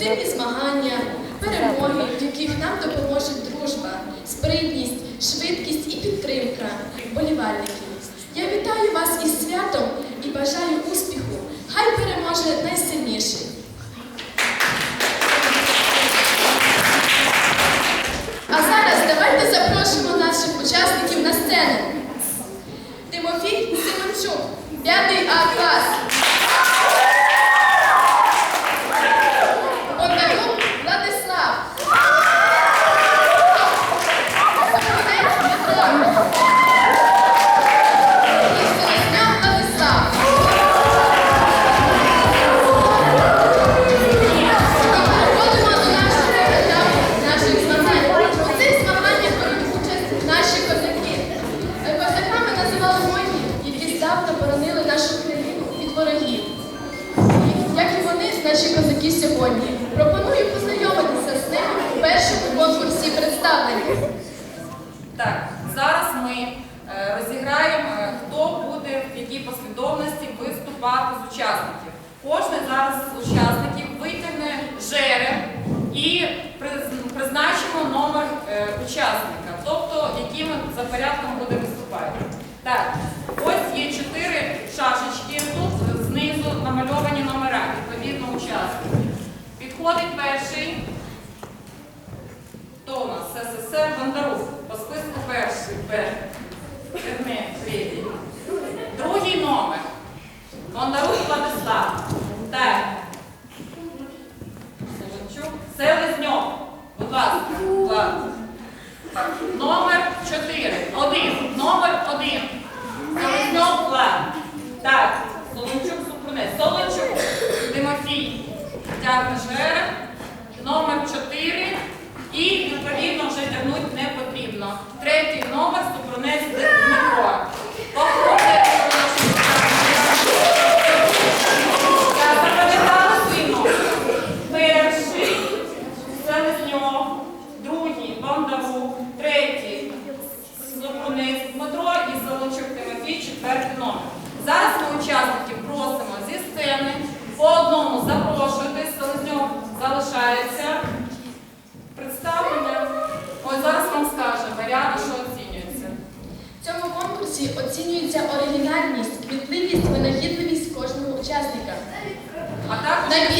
спортивні змагання, перемоги, в яких нам допоможе дружба, спритність, швидкість і підтримка вболівальників. Я вітаю вас із святом і бажаю успіху. Хай переможе найсильніший. А зараз давайте запросимо наших учасників на сцену. Тимофій Симончук, 5 А клас. Наші козаки сьогодні. Пропоную познайомитися з ними у першому конкурсі представлення. Так, зараз ми е, розіграємо, е, хто буде в якій послідовності виступати з учасників. Кожен зараз з учасників витягне жереб і призначимо номер е, учасника, тобто яким за порядком буде виступати. Так, ось є чотири шашечки. Super.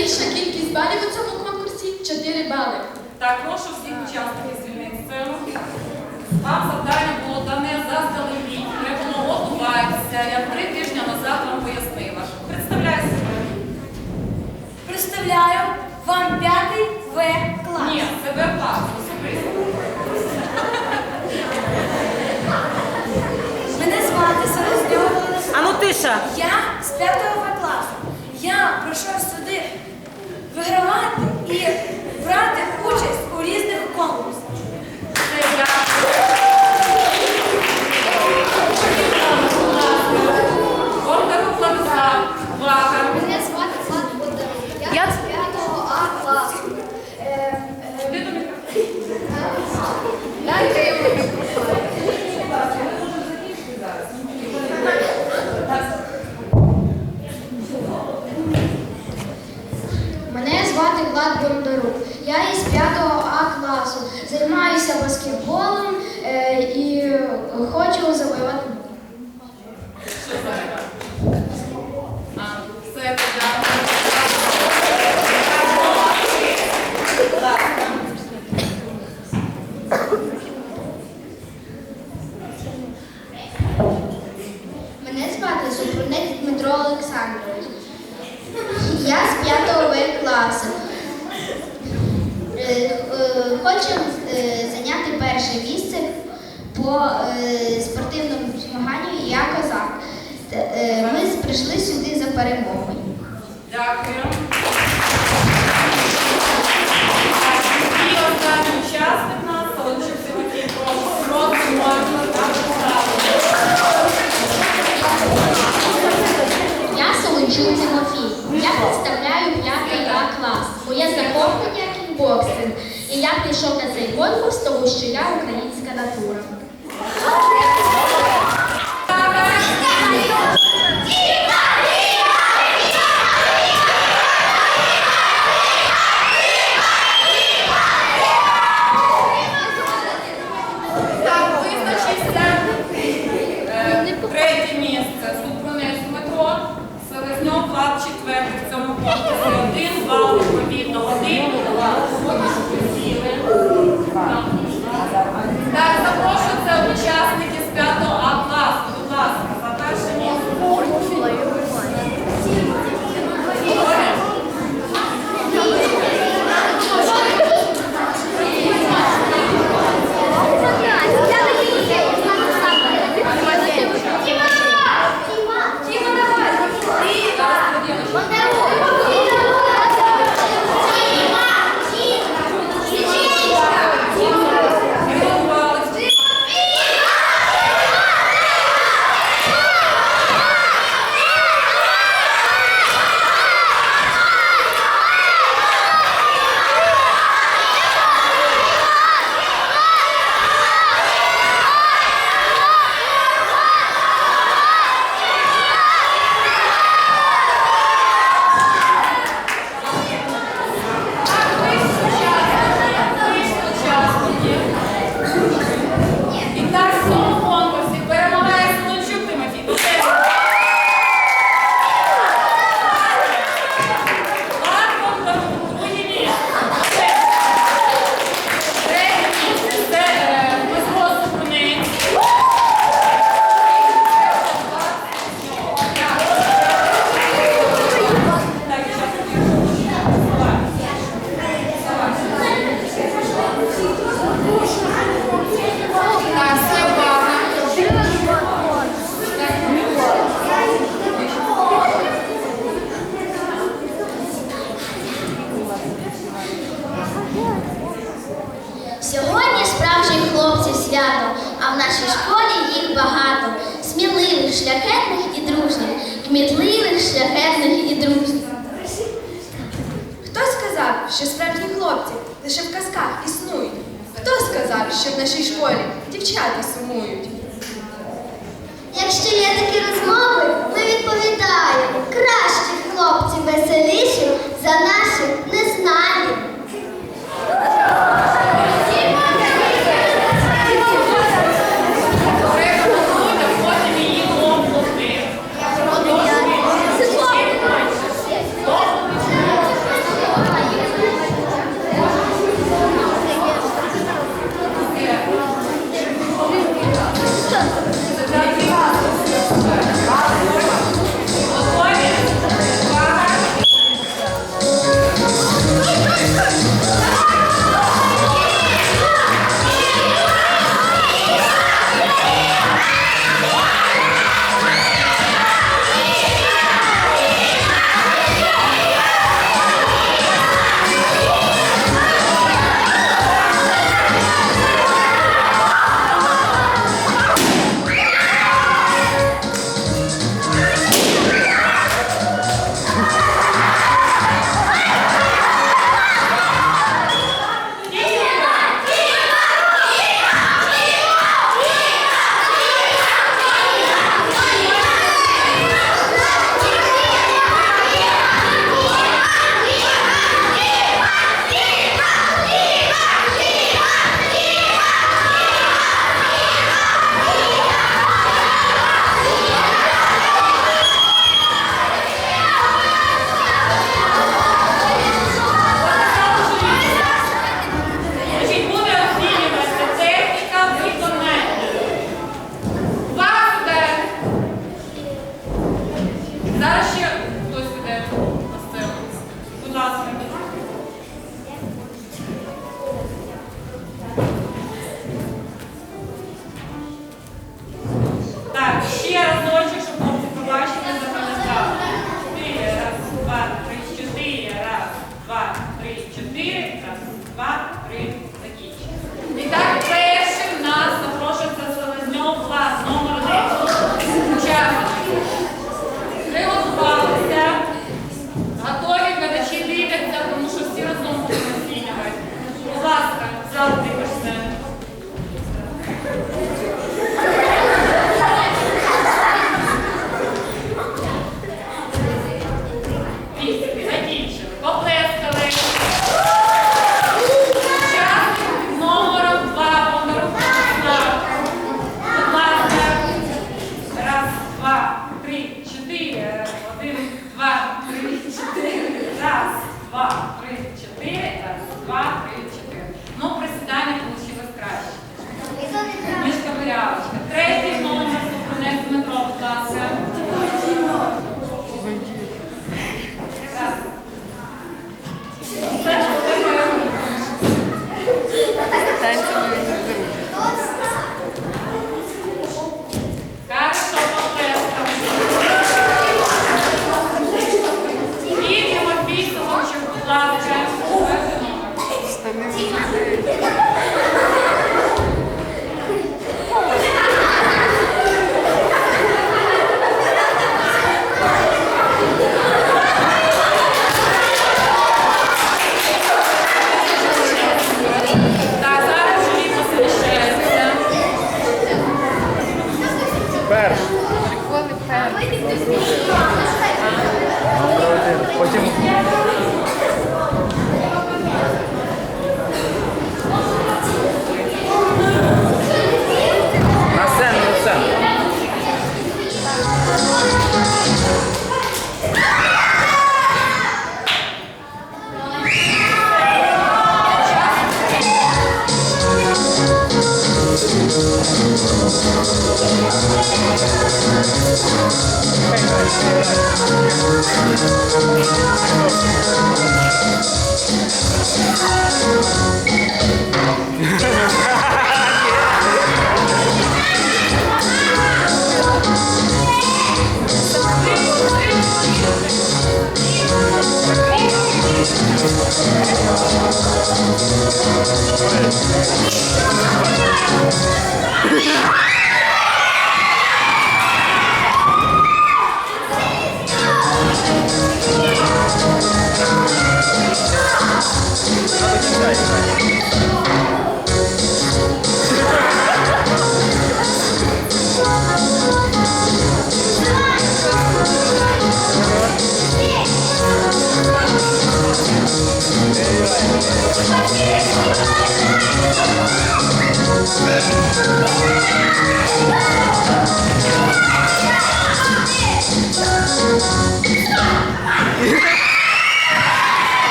Найбільша кількість балів у цьому конкурсі 4 бали. Так, прошу всіх учасників звільнити сцену. Вам завдання було дане заздалегідь, треба було готуватися. Я три тижні назад вам пояснила. Представляйся. Представляю вам п'ятий В клас. Ні, себе клас, особисто. Мене звати Селезньов Ану тиша. Я з п'ятого В класу. Я прийшов сюди вигравати. І брати участь у різних конкурсах. Це я. Бондарук Владислав. Влада. Мене звати Влад Бондарук. Я Я- з 5 А класу. Е, е, Іди до мікрофону. Дайте йому. Мене звати Влад Бондарук. Я із 5 А класу. Займаюся баскетболом е, і хочу завоювати. Я з 5 В класу. Е, е, зайняти перше місце по е, спортивному змаганню Я козак. Е, Ми прийшли сюди за перемогою. Дякую. І останній учасник нас Тимофій. Прошу, просимо нам представити. Я Солончук Тимофій. Я представляю 5 А клас. Моє захоплення кікбоксинг. Я прийшов на цей конкурс, тому що я українська натура. Так, е, третє місце. Супрунець Дмитро, Селезньов Влад четвертий в цьому конкурсі. Сміливих, шляхетних і дружніх, кмітливих, шляхетних і дружніх. Хто сказав, що справжні хлопці лише в казках існують? Хто сказав, що в нашій школі дівчата сумують? Якщо є такі розмови, ми відповідаємо. Кращі хлопці веселіші за наших не знаю. phát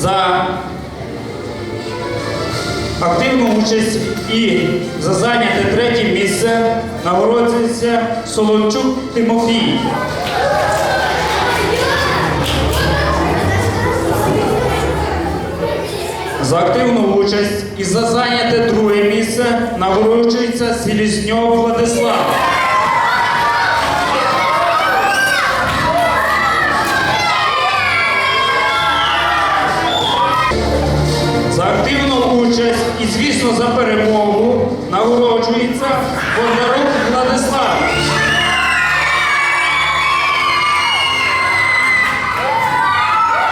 За активну участь і за зайняте третє місце нагороджується Солончук Тимофій. За активну участь і за зайняте друге місце нагороджується Селізньов Владислав.